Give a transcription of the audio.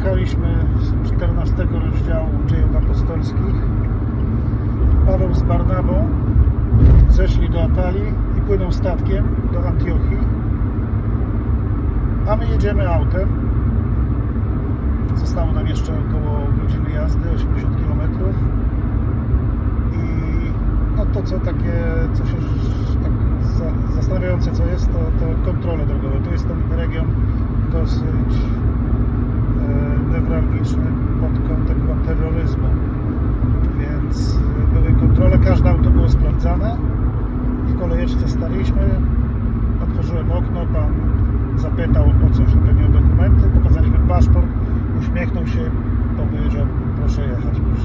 Wyjechaliśmy z 14 rozdziału dziejów apostolskich. Paweł z Barnabą zeszli do Atalii i płyną statkiem do Antiochii. A my jedziemy autem. Zostało nam jeszcze około godziny jazdy, 80 km. I no to co takie, co się tak za- zastanawiające co jest, to, to kontrole drogowe. To jest ten region dosyć pod kątem terroryzmu. Więc były kontrole, każde auto było sprawdzane. W kolejeczce staliśmy, otworzyłem okno, pan zapytał o coś, pewnie dokumenty, pokazaliśmy paszport, uśmiechnął się, powiedział proszę jechać, proszę